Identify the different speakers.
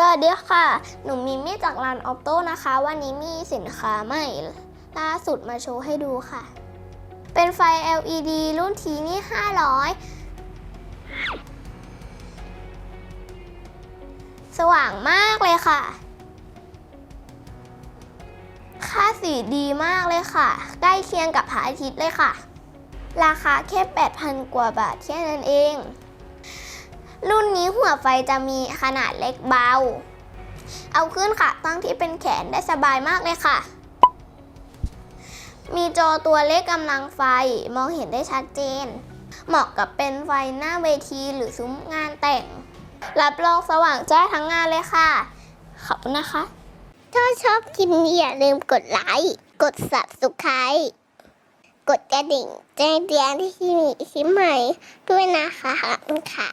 Speaker 1: สวัสดีค่ะ หนูมิมี่จากร้านออปโต้นะคะ วันนี้มีสินค้าใหม่ล่าสุดมาโชว์ให้ดูค่ะ เป็นไฟ LED รุ่นทีนี่ 500 สว่างมากเลยค่ะ ค่าสีดีมากเลยค่ะ ใกล้เคียงกับพระอาทิตย์เลยค่ะ ราคาแค่ 8,000 กว่าบาทแค่นั้นเอง นี้หัวไฟจะมีขนาดเล็กเบา เอาขึ้นค่ะ ตั้งที่เป็นแขนได้สบายมากเลยค่ะ มีจอตัวเลขกำลังไฟมองเห็นได้ชัดเจน เหมาะกับเป็นไฟหน้าเวทีหรือซุ้มงานแต่ง รับรองสว่างแจ้าทั้งงานเลยค่ะ ขอบคุณนะคะ
Speaker 2: ถ้าชอบคลิปนี้อย่าลืมกดไลค์ กด subscribe กดกระดิ่งแจ้งเตือนที่มีคลิปใหม่ด้วยนะคะขอบคุณค่ะ